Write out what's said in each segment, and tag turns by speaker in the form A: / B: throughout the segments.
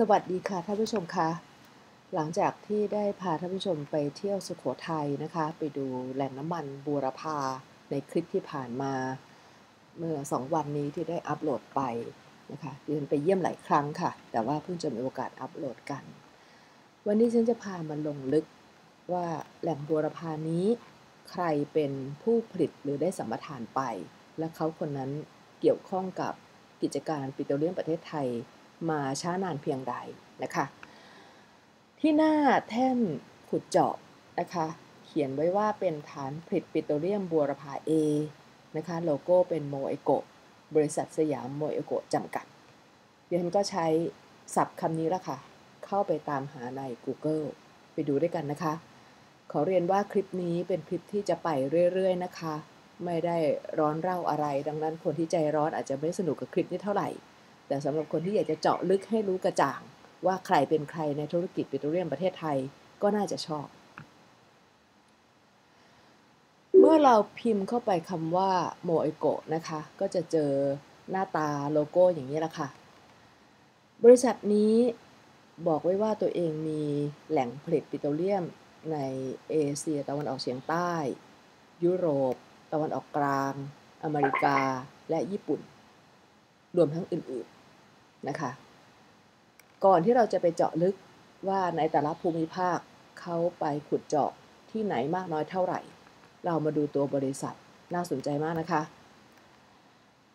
A: สวัสดีค่ะท่านผู้ชมคะหลังจากที่ได้พาท่านผู้ชมไปเที่ยวสุโขทัยนะคะ ไปดูแหล่งน้ำมันบูรพาในคลิปที่ผ่านมา เมื่อ 2 วันนี้ที่ได้อัปโหลดไปนะคะดินไปเยี่ยมหลายครั้งค่ะ แต่ว่าเพิ่งจะมีโอกาสอัปโหลดกัน วันนี้ฉันจะพามาลงลึกว่าแหล่งบูรพานี้ใครเป็นผู้ผลิตหรือได้สัมปทานไป และเขาคนนั้นเกี่ยวข้องกับกิจการปิโตรเลียมประเทศไทย มาช้านานเพียงใดนะคะ ที่หน้าแท่นขุดเจาะนะคะ เขียนไว้ว่าเป็นฐานผลิตปิโตรเลียมบัวรพาเอนะคะโลโก้เป็นโมเอโกบริษัทสยามโมเอโกจำกัดเดี๋ยวฉันก็ใช้ศัพท์คำนี้ละค่ะ เข้าไปตามหาใน Google ไปดูด้วยกันนะคะ ขอเรียนว่าคลิปนี้เป็นคลิปที่จะไปเรื่อย ๆ นะคะ ไม่ได้ร้อนเร่าอะไร ดังนั้นคนที่ใจร้อนอาจจะไม่สนุกกับคลิปนี้เท่าไหร่ แต่สำหรับคนที่อยากจะเจาะลึกให้รู้กระจ่าง ว่าใครเป็นใครในธุรกิจปิโตรเลียมประเทศไทยก็น่าจะชอบ เมื่อเราพิมพ์เข้าไปคำว่าโมเอโกะนะคะ ก็จะเจอหน้าตาโลโก้อย่างนี้ละค่ะ บริษัทนี้บอกไว้ว่าตัวเองมีแหล่งผลิตปิโตรเลียมในเอเชียตะวันออกเฉียงใต้ ยุโรป ตะวันออกกลาง อเมริกา และญี่ปุ่น รวมทั้งอื่น นะคะ ก่อนที่เราจะไปเจาะลึกว่าในแต่ละภูมิภาคเขาไปขุดเจาะที่ไหนมากน้อยเท่าไหร่ เรามาดูตัวบริษัทน่าสนใจมากนะคะ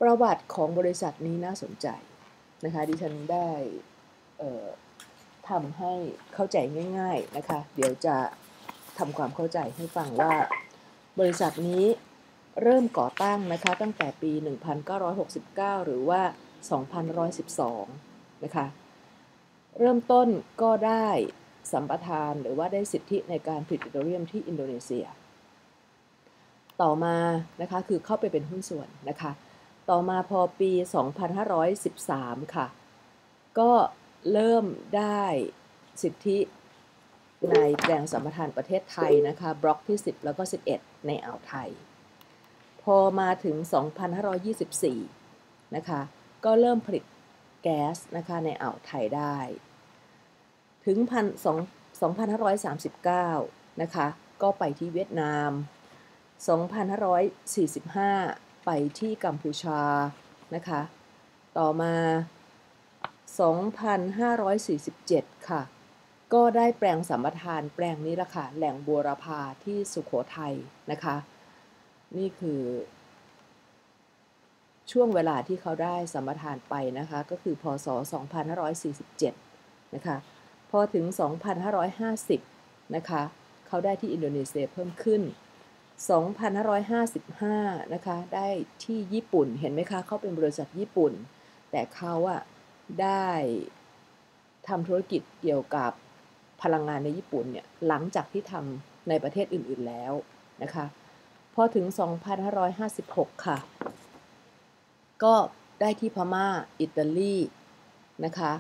A: ประวัติของบริษัทนี้น่าสนใจนะคะดิฉันได้ทำให้เข้าใจง่าย ๆนะคะ เดี๋ยวจะทำความเข้าใจให้ฟังว่าบริษัทนี้เริ่มก่อตั้งนะคะตั้งแต่ปี 1969 หรือว่า 2112 นะคะ เริ่มต้นก็ได้สัมปทานหรือว่าได้สิทธิในการผลิตปิโตรเลียมที่อินโดนีเซีย ต่อมานะคะคือเข้าไปเป็นหุ้นส่วนนะคะ ต่อมาพอปี 2513 ค่ะ ก็เริ่มได้สิทธิในแปลงสัมปทานประเทศไทยนะคะ บล็อกที่ 10 แล้วก็ 11 ในอ่าวไทย พอมาถึง 2524 นะคะ ก็เริ่มผลิตแก๊สนะคะในอ่าวไทยได้ ถึงพันสอง2539 นะคะ ก็ไปที่เวียดนาม 2545 ไปที่กัมพูชา นะคะ ต่อมา 2547 ค่ะ ก็ได้แปลงสัมปทานแปลงนี้ละค่ะ แหล่งบัวรพาที่สุขโขทัยนะคะ นี่คือ ช่วงเวลาที่เขาได้สมทานไปนะคะ ก็คือพศ 2547 นะคะ พอถึง 2550 นะคะ เขาได้ที่อินโดนีเซียเพิ่มขึ้น 2555 นะคะ ได้ที่ญี่ปุ่น เห็นไหมคะ เขาเป็นบริษัทญี่ปุ่น แต่เขาอะได้ทำธุรกิจเกี่ยวกับพลังงานในญี่ปุ่นเนี่ย หลังจากที่ทำในประเทศอื่นๆแล้วนะคะ พอถึง 2556 ค่ะ ก็ได้ที่พม่า อิตาลีนะคะ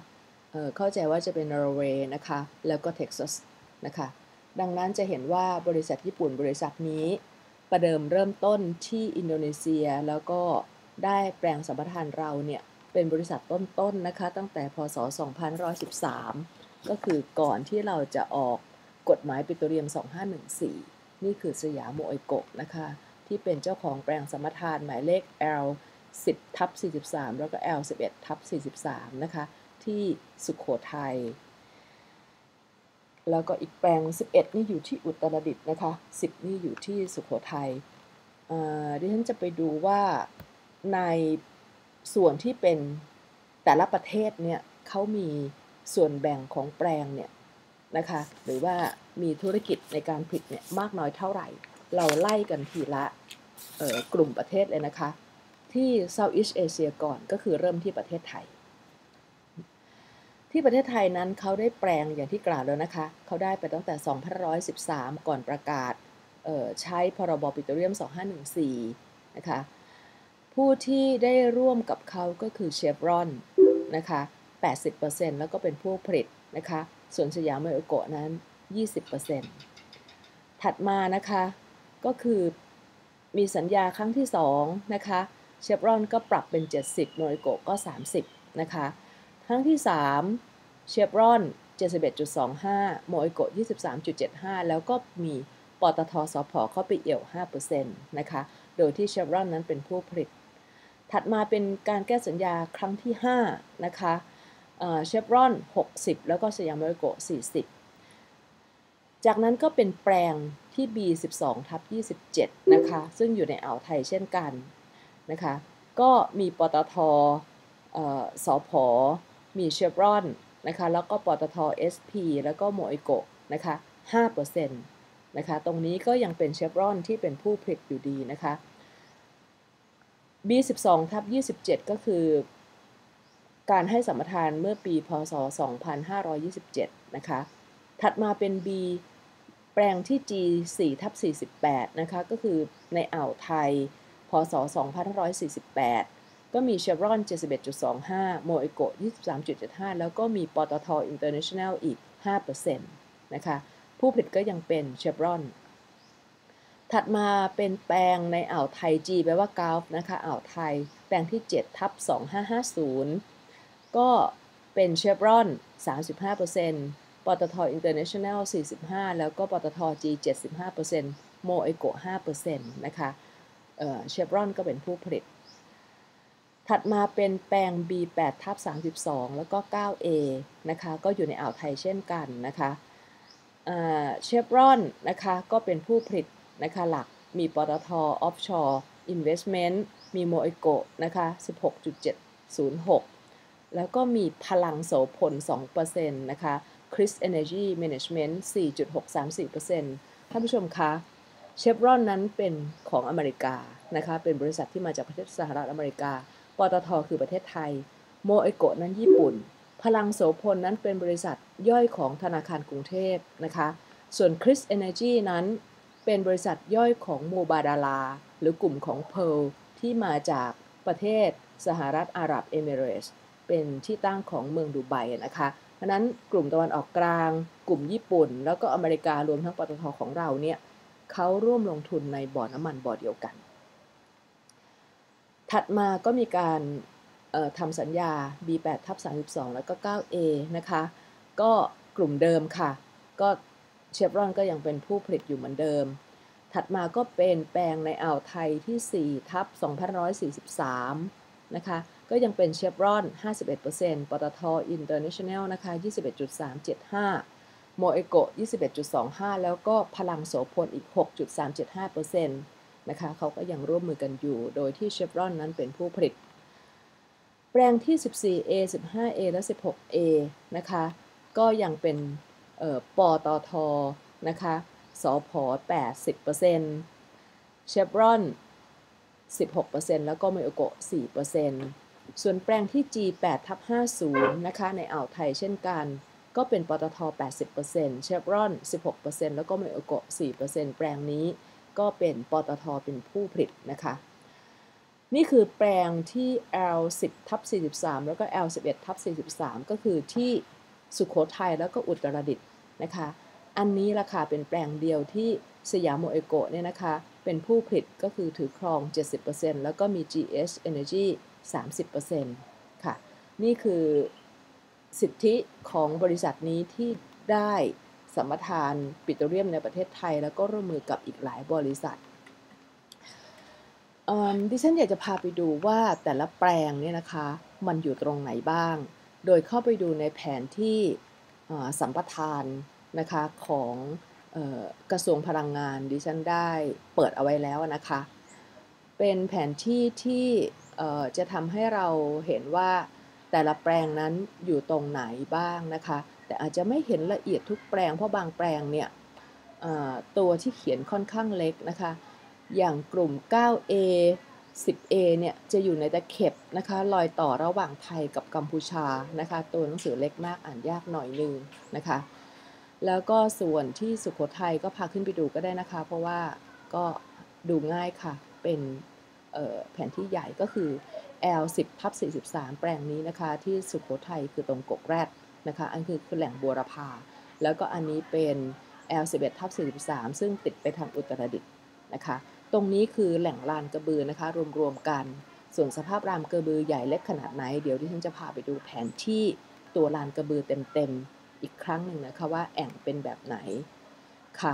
A: เเข้าใจว่าจะเป็นนอร์เวย์นะคะ แล้วก็เท็กซัสนะคะ ดังนั้นจะเห็นว่าบริษัทญี่ปุ่นบริษัทนี้ ประเดิมเริ่มต้นที่อินโดนีเซียแล้วก็ได้แปลงสัมปทานเราเนี่ยเป็นบริษัทต้นๆนนะคะ ตั้งแต่พศ 2513 ก็คือก่อนที่เราจะออกกฎหมายปิโตรเลียม 2514 นี่คือสยามโมไอโกะนะคะ ที่เป็นเจ้าของแปลงสัมปทานหมายเลข L 10ทับ43 แล้วก็ L 11 ทับ43 นะคะ ที่สุขโขทัยแล้วก็อีกแปลง 11 นี่อยู่ที่อุตรดิตถ์นะคะ 10 นี่อยู่ที่สุขโขทัยดิฉันจะไปดูว่าในส่วนที่เป็นแต่ละประเทศเนี่ยเขามีส่วนแบ่งของแปลงเนี่ยนะคะหรือว่ามีธุรกิจในการผลิตเนี่ยมากน้อยเท่าไหร่ เราไล่กันทีละกลุ่มประเทศเลยนะคะ ที่ Southeast Asia ก่อนก็คือเริ่มที่ประเทศไทย ที่ประเทศไทยนั้นเขาได้แปลงอย่างที่กล่าวแล้วนะคะ เขาได้ไปตั้งแต่ 2513 ก่อนประกาศใช้พรบปิโตรเลียม 2514 นะคะ ผู้ที่ได้ร่วมกับเขาก็คือเชฟรอนนะคะ 80%แล้วก็เป็นผู้ผลิตนะคะ ส่วนสยามเมอโกะนั้น 20%ถัดมานะคะก็คือมีสัญญาครั้งที่ 2 นะคะ เชฟรอนก็ปรับเป็น 70โนริโกก็ 30 นะคะ ครั้งที่ 3 เชฟรอน 71.25 โมอิโกะ23.75 แล้วก็มีปตทสพเข้าไปเอี่ยว 5%นะคะ โดยที่เชฟรอนนั้นเป็นผู้ผลิต ถัดมาเป็นการแก้สัญญาครั้งที่ 5 นะคะเชฟรอน 60 แล้วก็สยามโมอิโกะ40 จากนั้นก็เป็นแปลงที่ B12 ทับ27 นะคะ ซึ่งอยู่ในอ่าวไทยเช่นกัน นะคะ ก็มีปตทสอพอมีเชฟรอนนะคะแล้วก็ปตท SP แล้วก็โมอิโกะนะคะ5%นะคะ ตรงนี้ก็ยังเป็นเชฟรอนที่เป็นผู้ผลิตอยู่ดีนะคะ B12 ทับ27 ก็คือ การให้สัมปทานเมื่อปีพศ 2527 นะคะ ถัดมาเป็น B แปลงที่ G 4 ทับ48 นะคะ ก็คือในอ่าวไทย พศ 2548 ก็มีเชฟรอน 71.25 โมเอโกะ23.75 แล้วก็มีปตทอินเตอร์เนชั่นแนลอีก 5%นะคะ ผู้ผลิตก็ยังเป็นเชฟรอน ถัดมาเป็นแปลงในอ่าวไทย G แปลว่ากาฟนะคะ อ่าวไทย แปลงที่ 7 ทับ 2550 ก็เป็นเชฟรอน 35%ปตทอินเตอร์เนชั่นแนล45 แล้วก็ปตท G 75%โมเอโกะ5%นะคะ เชฟรอนก็เป็นผู้ผลิต ถัดมาเป็นแปลง B8 ทับ32 แล้วก็ 9A นะคะ ก็อยู่ในอ่าวไทยเช่นกันนะคะเชฟรอนนะคะก็เป็นผู้ผลิตนะคะหลักมีปตทออฟชอร์อินเวสเมนต์มีโมเอโกนะคะ16.706 แล้วก็มีพลังโสพล 2%นะคะคริสเอเนจีแมネจเมนต์4.634%ท่านผู้ชมคะ เชฟรอนนั้นเป็นของอเมริกานะคะเป็นบริษัทที่มาจากประเทศสหรัฐอเมริกาปตทคือประเทศไทย โมเอโกะนั้นญี่ปุ่น พลังโสพลนั้นเป็นบริษัทย่อยของธนาคารกรุงเทพนะคะส่วนคริสเอเนจีนั้นเป็นบริษัทย่อยของโมบาดาลา หรือกลุ่มของเพลที่มาจากประเทศสหรัฐอาหรับเอมิเรตส์เป็นที่ตั้งของเมืองดูไบนะคะเพราะนั้นกลุ่มตะวันออกกลาง กลุ่มญี่ปุ่น แล้วก็อเมริการวมทั้งปตทของเราเนี่ย เขาร่วมลงทุนในบ่อน้ำมันบ่อเดียวกัน ถัดมาก็มีการทำสัญญา B8 ทับ32 แล้วก็ 9A นะคะ ก็กลุ่มเดิมค่ะ ก็เชฟรอนก็ยังเป็นผู้ผลิตอยู่เหมือนเดิม ถัดมาก็เป็นแปลงในอ่าวไทยที่ 4 ทับ2143 นะคะ ก็ยังเป็นเชฟรอน 51%ปตทอินเตอร์เนชั่นแนลนะคะ 21.375 โมเอโกะ21.25 แล้วก็พลังโสพลอีก 6.375%นะคะเขาก็ยังร่วมมือกันอยู่ โดยที่เชฟรอนนั้นเป็นผู้ผลิต แปลงที่ 14A 15A และ 16A นะคะ ก็ยังเป็นปตทนะคะสอพอ80%เชฟรอน 16%แล้วก็เมโอโกะ4%ส่วนแปลงที่ G8 ทับ50 นะคะ ในอ่าวไทยเช่นกัน ก็เป็นปตท 80%เชฟรอน 16%แล้วก็เมโอโกะ 4%แปลงนี้ก็เป็นปตทเป็นผู้ผลิตนะคะ นี่คือแปลงที่ L10 ทับ43 แล้วก็ L11 ทับ43 ก็คือที่สุขโขทัยแล้วก็อุตรดิตถ์นะคะ อันนี้ราคาเป็นแปลงเดียวที่สยามโมเอโกะเนี่ยนะคะ เป็นผู้ผลิตก็คือถือครอง 70%แล้วก็มี GS Energy 30%ค่ะ นี่คือ สิทธิของบริษัทนี้ที่ได้สัมปทานปิโตรเลียมในประเทศไทย แล้วก็ร่วมมือกับอีกหลายบริษัทดิฉันอยากจะพาไปดูว่าแต่ละแปลงเนี่ยนะคะมันอยู่ตรงไหนบ้าง โดยเข้าไปดูในแผนที่สัมปทานนะคะของกระทรวงพลังงานดิฉันได้เปิดเอาไว้แล้วนะคะ เป็นแผนที่ที่จะทำให้เราเห็นว่า แต่ละแปลงนั้นอยู่ตรงไหนบ้างนะคะ แต่อาจจะไม่เห็นละเอียดทุกแปลงเพราะบางแปลงเนี่ยตัวที่เขียนค่อนข้างเล็กนะคะ อย่างกลุ่ม 9A 10A เนี่ยจะอยู่ในตะเข็บนะคะรอยต่อระหว่างไทยกับกัมพูชานะคะ ตัวหนังสือเล็กมากอ่านยากหน่อยนึงนะคะ แล้วก็ส่วนที่สุขโขทัยก็พาขึ้นไปดูก็ได้นะคะ เพราะว่าก็ดูง่ายค่ะเป็นแผนที่ใหญ่ก็คือ L10 ทับ43 แปลงนี้นะคะ ที่สุขโขทัยคือตรงกกแรดนะคะ อันคือคือแหล่งบัวรพา แล้วก็อันนี้เป็น L11 ทับ43 ซึ่งติดไปทางอุตรดิตถ์นะคะ ตรงนี้คือแหล่งลานกระบือนะคะ รวมๆกัน ส่วนสภาพรามกระบือใหญ่เล็กขนาดไหน เดี๋ยวที่ฉันจะพาไปดูแผนที่ตัวลานกระบือเต็มๆ อีกครั้งหนึ่งนะคะว่าแอ่งเป็นแบบไหนค่ะ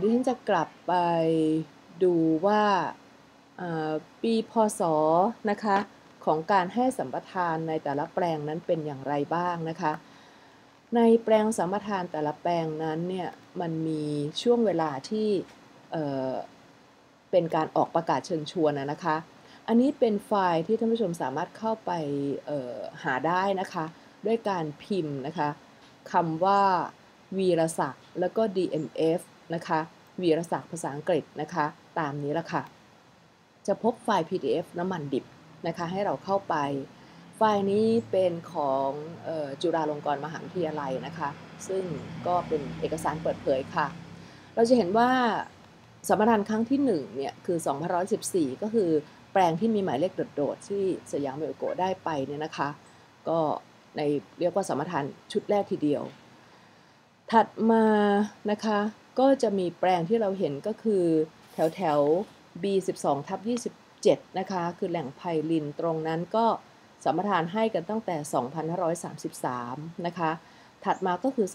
A: ดิฉันจะกลับไปดูว่า ปีพศนะคะของการให้สัมปทานในแต่ละแปลงนั้นเป็นอย่างไรบ้างนะคะ ในแปลงสัมปทานแต่ละแปลงนั้นเนี่ยมันมีช่วงเวลาที่เเป็นการออกประกาศเชิญชวนนะคะ อันนี้เป็นไฟล์ที่ท่านผู้ชมสามารถเข้าไปหาได้นะคะ ด้วยการพิมพ์นะคะคำว่าวีรศักดิ์แล้วก็ DMF นะคะวีรศักดิ์ภาษาอังกฤษนะคะ ตามนี้ละค่ะ จะพบไฟล์ PDF น้ำมันดิบนะคะให้เราเข้าไป ไฟล์นี้เป็นของออจุฬาลงกรณ์มหาวิทยาลัยนะคะ ซึ่งก็เป็นเอกสารเปิดเผยค่ะ เราจะเห็นว่าสมรทานครั้งที่1เนี่ยคือ2514 ก็คือแปลงที่มีหมายเลขโดดๆที่สยามเมลโกได้ไปเนี่ยนะคะ ก็ในเรียกว่าสมรทานชุดแรกทีเดียว ถัดมานะคะก็จะมีแปลงที่เราเห็นก็คือแถวแถว B12 ทับ7นะคะ คือแหล่งไพลินตรงนั้นก็สัมปทานให้กันตั้งแต่ 2533 นะคะ ถัดมาก็คือ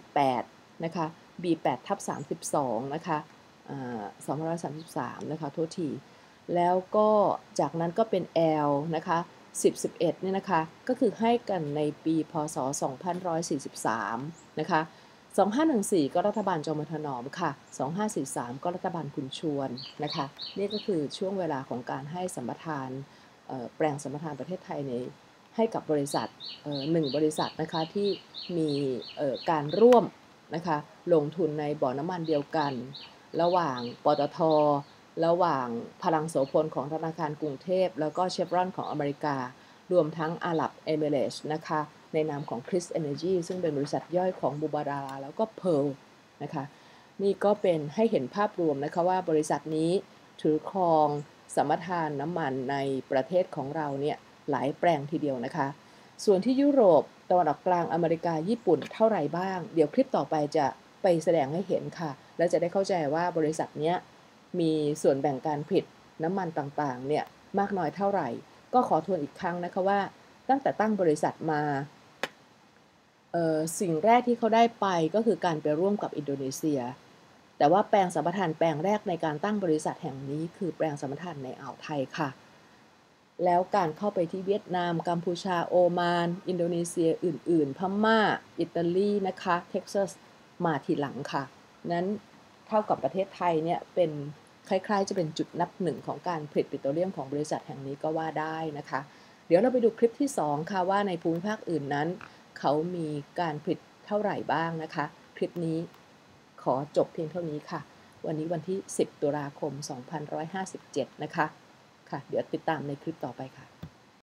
A: 2538 นะคะ B8 ทับ32 นะคะ233 นะคะ โทษที แล้วก็จากนั้นก็เป็น L นะคะ10 11 เนี่ยนะคะ ก็คือให้กันในปีพศ 2143 นะคะ 2514 ก็รัฐบาลจอมถนอมค่ะ 2543 ก็รัฐบาลคุณชวนนะคะ นี่ก็คือช่วงเวลาของการให้สัมปทานแปลงสัมปทานประเทศไทยในให้กับบริษัทหนึ่งบริษัทนะคะที่มีการร่วมนะคะลงทุนในบ่อน้ำมันเดียวกัน ระหว่างปตท ระหว่างพลังโสพลของธนาคารกรุงเทพ แล้วก็เชฟรอนของอเมริกา รวมทั้งอาหรับเอมิเรสนะคะในนามของ Chris Energy ซึ่งเป็นบริษัทย่อยของบูบาราแล้วก็ Pearl นะคะนี่ก็เป็นให้เห็นภาพรวมนะคะว่าบริษัทนี้ถือครองสมรทานน้ำมันในประเทศของเราเนี่ยหลายแปลงทีเดียวนะคะ ส่วนที่ยุโรปตะวันออกกลางอเมริกาญี่ปุ่นเท่าไรบ้าง เดี๋ยวคลิปต่อไปจะไปแสดงให้เห็นค่ะ แล้วจะได้เข้าใจว่าบริษัทนี้มีส่วนแบ่งการผลิตน้ำมันต่างๆเนี่ยมากน้อยเท่าไหร่ ก็ขอทวนอีกครั้งนะคะว่า ตั้งแต่ตั้งบริษัทมาสิ่งแรกที่เขาได้ไปก็คือการไปร่วมกับอินโดนีเซีย แต่ว่าแปลงสัมปทานแปลงแรกในการตั้งบริษัทแห่งนี้ คือแปลงสัมปทานในอ่าวไทยค่ะ แล้วการเข้าไปที่เวียดนาม กัมพูชา โอมาน อินโดนีเซียอื่น ๆ พม่า อิตาลีนะคะ เท็กซัส มาทีหลังค่ะ นั้นเท่ากับประเทศไทยเนี่ยเป็น คล้ายๆ จะเป็นจุดนับหนึ่งของการผลิตปิโตรเลียมของบริษัทแห่งนี้ก็ว่าได้นะคะ เดี๋ยวเราไปดูคลิปที่ 2 ค่ะว่าในภูมิภาคอื่นนั้น เขามีการผลิตเท่าไหร่บ้างนะคะ คลิปนี้ขอจบเพียงเท่านี้ค่ะ วันนี้วันที่ 10 ตุลาคม 2557 นะคะ ค่ะ เดี๋ยวติดตามในคลิปต่อไปค่ะ